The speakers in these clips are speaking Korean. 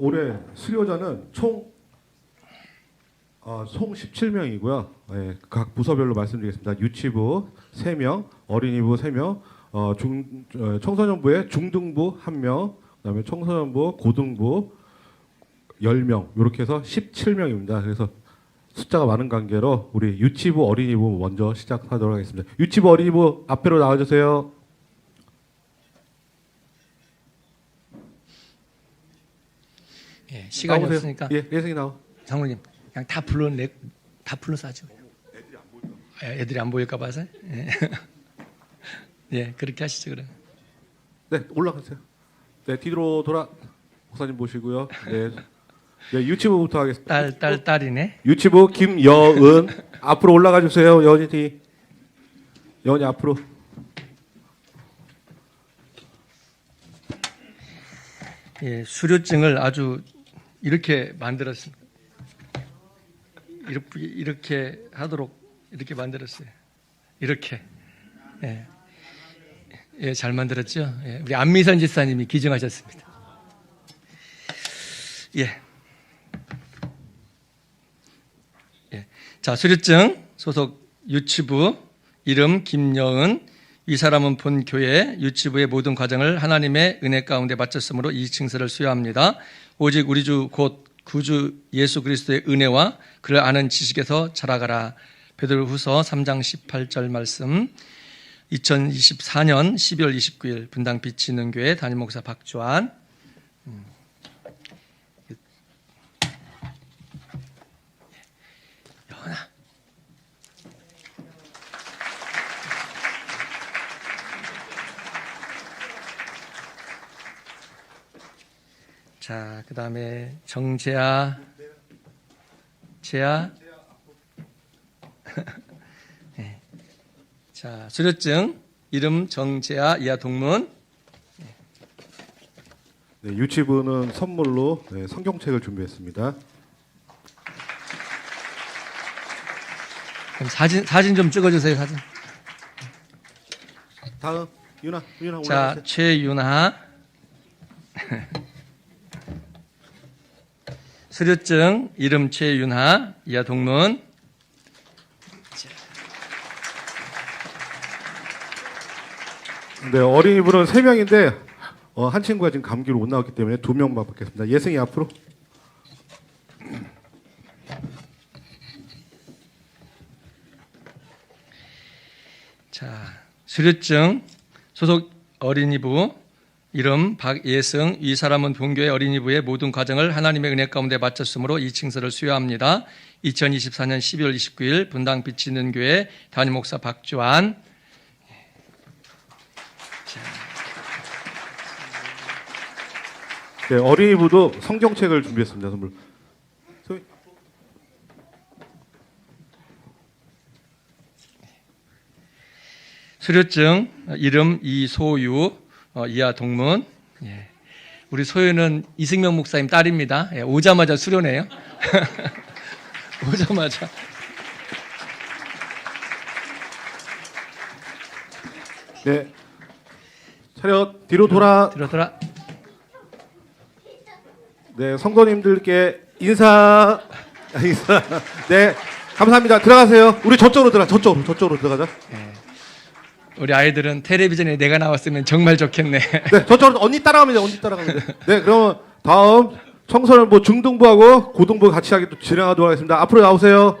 올해 수료자는 총, 어, 총 17명이고요. 각 부서별로 말씀드리겠습니다. 유치부 3명, 어린이부 3명, 어, 중, 어, 청소년부의 중등부 1명, 그다음에 청소년부, 고등부 10명 이렇게 해서 17명입니다. 그래서 숫자가 많은 관계로 우리 유치부 어린이부 먼저 시작하도록 하겠습니다. 유치부 어린이부 앞으로 나와주세요. 예, 시간이 나오세요. 없으니까 예, 예승이 나와. 장로님 그냥 다 불러 내 다 불러서 하죠. 예, 애들이 안 보일까 봐서. 예. 예, 그렇게 하시죠 그럼. 네, 올라가세요. 네, 뒤로 돌아 목사님 보시고요. 네, 네 유치부부터 하겠습니다. 딸, 딸, 딸이네. 유치부 김여은 앞으로 올라가 주세요. 여은이 뒤. 여은이 앞으로. 예, 수료증을 아주 이렇게 만들었습니다. 이렇게, 이렇게 하도록 이렇게 만들었어요. 이렇게. 예. 예, 잘 만들었죠? 예, 우리 안미선 지사님이 기증하셨습니다. 예. 예. 자, 수료증 소속 유치부 이름 김여은 이 사람은 본 교회 유치부의 모든 과정을 하나님의 은혜 가운데 바쳤으므로 이 칭서를 수여합니다. 오직 우리 주 곧 구주 예수 그리스도의 은혜와 그를 아는 지식에서 자라가라. 베드로후서 3장 18절 말씀. 2024년 12월 29일 분당 빛이 있는 교회 담임 목사 박주환. 자, 그 다음에 정재아, 재아. 네. 자, 수료증 이름 정재아 이하 동문. 네, 유치부는 선물로 네, 성경책을 준비했습니다. 그럼 사진 사진 좀 찍어주세요 사진. 다음 유나, 유나 자, 올라가세요. 최윤아. 수료증 이름 최윤아 이하 동문. 네, 어린이부는 세 명인데 어, 한 친구가 지금 감기로 못 나왔기 때문에 두 명만 받겠습니다. 예승이 앞으로. 자, 수료증 소속 어린이부 이름 박예승 이 사람은 본교회 어린이부의 모든 과정을 하나님의 은혜 가운데 바쳤으므로 이 칭서를 수여합니다. 2024년 12월 29일 분당 있는 교회 담임 목사 박주환 네, 어린이부도 성경책을 준비했습니다. 선물. 수료증 이름 이소유 어, 이하 동문 예. 우리 소유는 이승명 목사님 딸입니다. 예, 오자마자 수료네요. 오자마자 네. 차렷 뒤로 돌아. 들어들어 네, 성도님들께 인사. 인사. 네, 감사합니다. 들어가세요. 우리 저쪽으로 들어가. 저쪽으로, 저쪽으로 들어가자. 우리 아이들은 텔레비전에 내가 나왔으면 정말 좋겠네. 네, 저쪽으로 언니 돼. 언니 돼. 네, 그러면 다음 청소년부 중등부하고 고등부 같이 하기 또 진행하도록 하겠습니다. 앞으로 나오세요.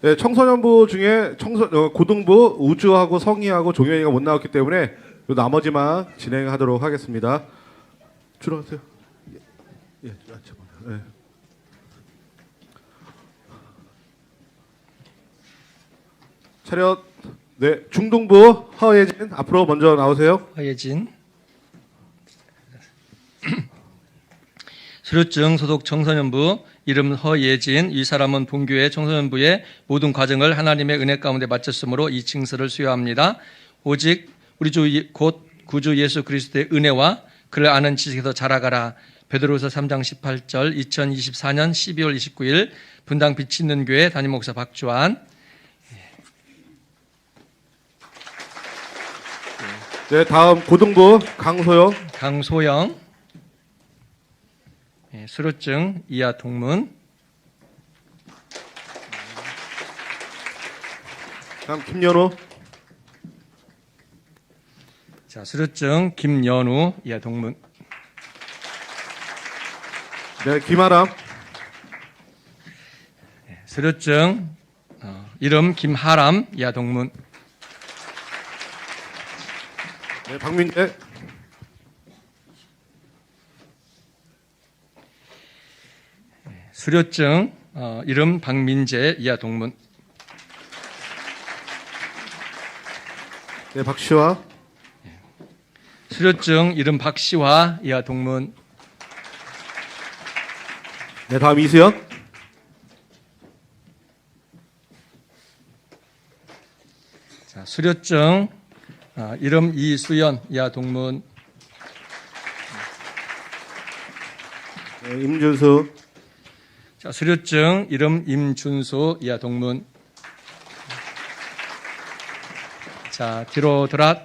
네, 청소년부 중에 청소 어, 고등부 우주하고 성희하고 종현이가 못 나왔기 때문에 요 나머지만 진행하도록 하겠습니다. 줄어가세요. 예, 예, 아, 잠깐만요. 예. 차렷. 네, 중등부 허예진 앞으로 먼저 나오세요. 허예진. 수료증 소속 청소년부 이름 허예진 이 사람은 본교회 청소년부의 모든 과정을 하나님의 은혜 가운데 마쳤으므로 이 칭서를 수여합니다. 오직 우리 주 곧 구주 예수 그리스도의 은혜와 그를 아는 지식에서 자라가라. 베드로서 3장 18절 2024년 12월 29일 분당 빛이 있는 교회 담임 목사 박주환 네, 다음 고등부 강소영. 강소영 예, 수료증 이하 동문. 다음 김연호. 자, 수료증 김연우 이하 동문. 네, 김아람. 수료증 어, 이름 김하람 이하 동문. 네, 박민재. 수료증 어, 이름 박민재 이하 동문. 네, 박시화. 수료증 이름 박시화 이하 동문. 네, 다음 이수연. 자, 수료증 어, 이름 이수연 이하 동문. 네, 임준수. 자, 수료증 이름 임준수 이하 동문. 자, 뒤로 돌아.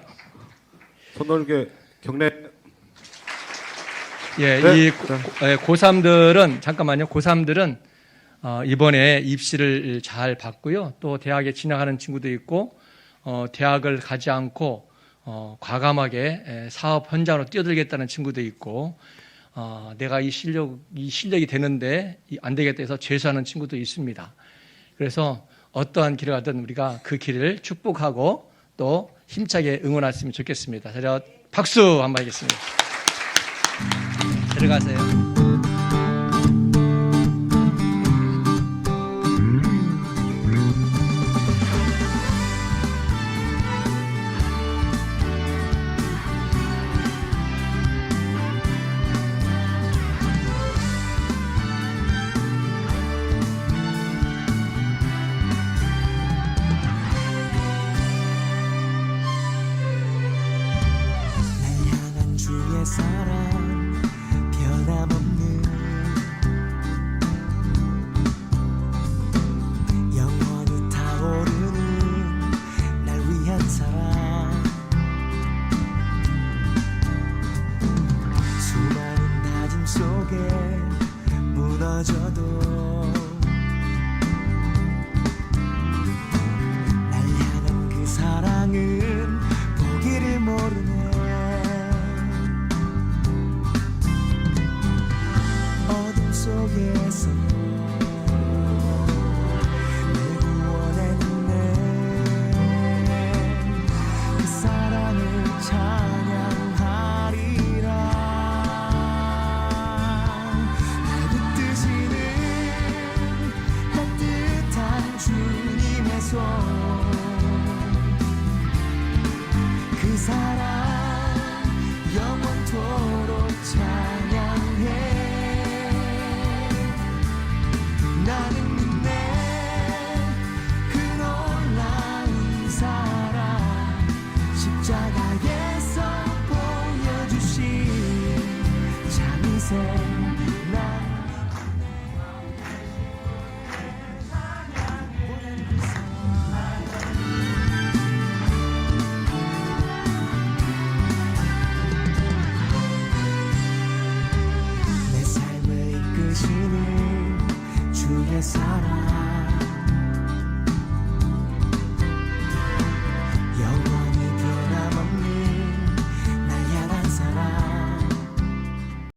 손 넓게 경례. 예, 네. 이 고, 예, 고3들은 잠깐만요. 고3들은 어, 이번에 입시를 잘 봤고요. 또 대학에 진학하는 친구도 있고 어, 대학을 가지 않고 어, 과감하게 에, 사업 현장으로 뛰어들겠다는 친구도 있고 어, 내가 이 실력 이 실력이 되는데 이- 안 되겠다 해서 재수하는 친구도 있습니다. 그래서 어떠한 길을 가든 우리가 그 길을 축복하고 또 힘차게 응원했으면 좋겠습니다. 자, 박수 한번 하겠습니다. 들어가세요. 그사 내삶